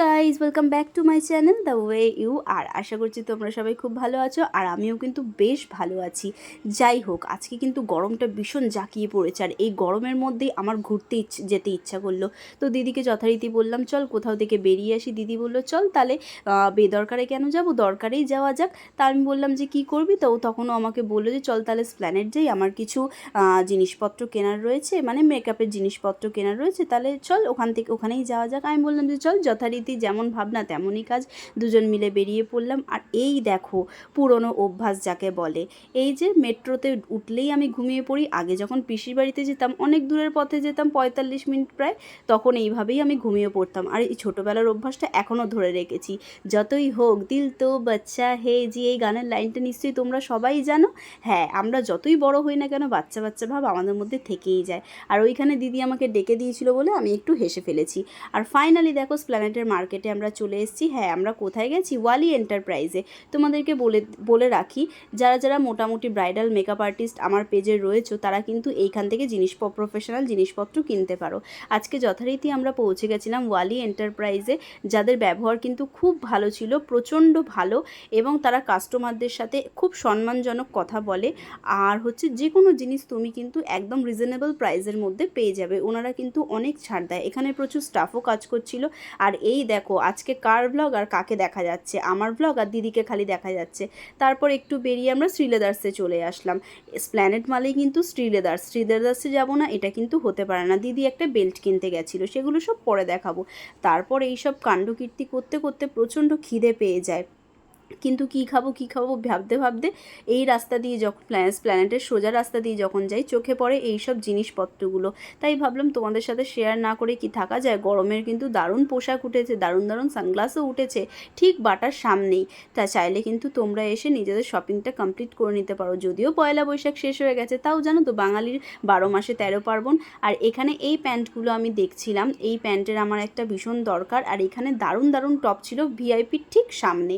Guys welcome back to my channel the way you are আশা করছি তোমরা সবাই খুব ভালো আছো, আর আমিও কিন্তু বেশ ভালো আছি। যাই হোক, আজকে কিন্তু গরমটা ভীষণ জাঁকিয়ে পড়েছে, আর এই গরমের মধ্যেই আমার ঘুরতে যেতে ইচ্ছা করল। তো দিদিকে যথারীতি বললাম, চল কোথাও থেকে বেরিয়ে আসি। দিদি বলল, চল তাহলে বেদরকারে কেন যাব? দরকারেই যাওয়া যাক। তা আমি বললাম যে, কি করবি? তো তখনও আমাকে বলল যে, চল তাহলে স্প্ল্যানেট যাই, আমার কিছু জিনিসপত্র কেনার রয়েছে মানে মেকআপের জিনিসপত্র কেনার রয়েছে, তাহলে চল ওখান থেকে, ওখানেই যাওয়া যাক। আমি বললাম যে, চল যথারীতি যেমন ভাবনা, তেমনই কাজ। দুজন মিলে বেরিয়ে পড়লাম। আর এই দেখো, পুরনো অভ্যাস যাকে বলে। এই যে মেট্রোতে উঠলেই আমি ঘুমিয়ে পড়ি, আগে যখন পিসির বাড়িতে যেতাম, অনেক দূরের পথে যেতাম, পঁয়তাল্লিশ মিনিট প্রায়, তখন এইভাবেই আমি ঘুমিয়ে পড়তাম। আর এই ছোটোবেলার অভ্যাসটা এখনও ধরে রেখেছি। যতই হোক, দিল তো বাচ্চা, হে জি, এই গানের লাইনটা নিশ্চয়ই তোমরা সবাই জানো। হ্যাঁ আমরা যতই বড় হই না কেন, বাচ্চা বাচ্চা ভাব আমাদের মধ্যে থেকেই যায়। আর ওইখানে দিদি আমাকে ডেকে দিয়েছিল বলে আমি একটু হেসে ফেলেছি। আর ফাইনালি দেখো স্প্ল্যানেটের মার্কেটে আমরা চলে এসেছি। হ্যাঁ আমরা কোথায় গেছি? ওয়ালি এন্টারপ্রাইজে। তোমাদেরকে বলে বলে রাখি, যারা যারা মোটামুটি ব্রাইডাল মেকআপ আর্টিস্ট আমার পেজে রয়েছে, তারা কিন্তু এইখান থেকে জিনিস প্রফেশনাল জিনিসপত্র কিনতে পারো। আজকে যথারীতি আমরা পৌঁছে গেছিলাম ওয়ালি এন্টারপ্রাইজে, যাদের ব্যবহার কিন্তু খুব ভালো ছিল, প্রচণ্ড ভালো, এবং তারা কাস্টমারদের সাথে খুব সম্মানজনক কথা বলে। আর হচ্ছে যে কোনো জিনিস তুমি কিন্তু একদম রিজনেবল প্রাইসের মধ্যে পেয়ে যাবে। ওনারা কিন্তু অনেক ছাড় দেয়। এখানে প্রচুর স্টাফও কাজ করছিল। আর এই দেখো, আজকে কার ব্লগ আর কাকে দেখা যাচ্ছে? আমার ব্লগ আর দিদিকে খালি দেখা যাচ্ছে। তারপর একটু বেরিয়ে আমরা শ্রীলেদার্সে চলে আসলাম। স্প্ল্যানেট মালেই কিন্তু শ্রীলেদার্স। শ্রীলেদার্সে যাব না, এটা কিন্তু হতে পারে না। দিদি একটা বেল্ট কিনতে গেছিল, সেগুলো সব পরে দেখাবো। তারপর এইসব কাণ্ডকীর্তি করতে করতে প্রচণ্ড খিদে পেয়ে যায়। কিন্তু কী খাব কী খাব ভাবতে ভাবতে এই রাস্তা দিয়ে যখন প্ল্যানেটের সোজা রাস্তা দিয়ে যখন যাই, চোখে পড়ে এই সব জিনিসপত্রগুলো। তাই ভাবলাম তোমাদের সাথে শেয়ার না করে কি থাকা যায়? গরমের কিন্তু দারুণ পোশাক উঠেছে, দারুণ দারুণ সানগ্লাসও উঠেছে, ঠিক বাটার সামনেই। তা চাইলে কিন্তু তোমরা এসে নিজেদের শপিংটা কমপ্লিট করে নিতে পারো। যদিও পয়লা বৈশাখ শেষ হয়ে গেছে, তাও জানো তো বাঙালির বারো মাসে তেরো পার্বণ। আর এখানে এই প্যান্টগুলো আমি দেখছিলাম, এই প্যান্টের আমার একটা ভীষণ দরকার। আর এখানে দারুণ দারুণ টপ ছিল ভিআইপির ঠিক সামনে।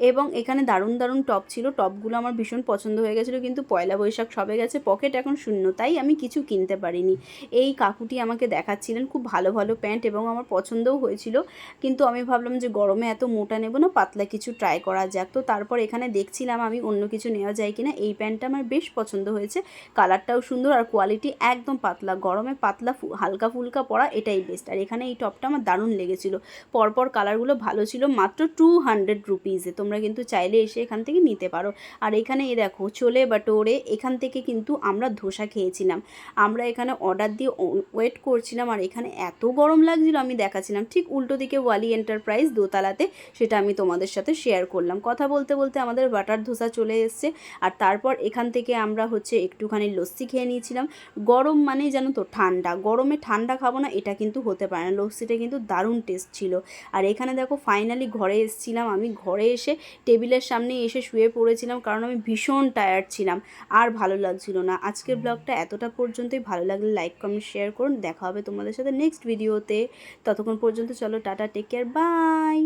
এবং এখানে দারুণ দারুণ টপ ছিল। টপগুলো আমার ভীষণ পছন্দ হয়ে গেছিল, কিন্তু পয়লা বৈশাখ সবে গেছে পকেট এখন শূন্য, তাই আমি কিছু কিনতে পারিনি। এই কাকুটি আমাকে দেখাচ্ছিলেন, খুব ভালো ভালো প্যান্ট এবং আমার পছন্দও হয়েছিল, কিন্তু আমি ভাবলাম যে গরমে এত মোটা নেব না, পাতলা কিছু ট্রাই করা যাক। তো তারপর এখানে দেখছিলাম আমি অন্য কিছু নেওয়া যায় কিনা, এই প্যান্টটা আমার বেশ পছন্দ হয়েছে কালারটাও সুন্দর আর কোয়ালিটি একদম পাতলা, গরমে পাতলা হালকা ফুলকা পরা এটাই বেস্ট আর এখানে এই টপটা আমার দারুণ লেগেছিল, পরপর কালারগুলো ভালো ছিল, মাত্র টু হান্ড্রেড রুপিজে তোমরা কিন্তু চাইলে এসে এখান থেকে নিতে পারো। আর এখানে এ দেখো চলে বাটোরে এখান থেকে কিন্তু আমরা ধোসা খেয়েছিলাম। আমরা এখানে অর্ডার দিয়ে ওয়েট করছিলাম আর এখানে এত গরম লাগছিল আমি দেখাচ্ছিলাম। ঠিক উল্টো দিকে ওয়ালি এন্টারপ্রাইজ দোতলাতে সেটা আমি তোমাদের সাথে শেয়ার করলাম। কথা বলতে বলতে আমাদের বাটার ধোসা চলে এসছে আর তারপর এখান থেকে আমরা হচ্ছে একটুখানি লস্যি খেয়ে নিয়েছিলাম। গরম মানেই জানো তো ঠান্ডা। গরমে ঠান্ডা খাব না, এটা কিন্তু হতে পারে না। লস্যিটা কিন্তু দারুণ টেস্ট ছিল। আর এখানে দেখো, ফাইনালি ঘরে এসেছিলাম আমি। ঘরে এসে টেবিলের সামনে এসে শুয়ে পড়েছিলাম কারণ আমি ভীষণ টায়ার্ড ছিলাম। আর ভালো লাগছিল না। আজকের ব্লগটা এতটা পর্যন্তই। ভালো লাগলে লাইক কমেন্ট শেয়ার করুন। দেখা হবে তোমাদের সাথে নেক্সট ভিডিওতে ততক্ষণ পর্যন্ত চলো, টাটা টেক কেয়ার বাই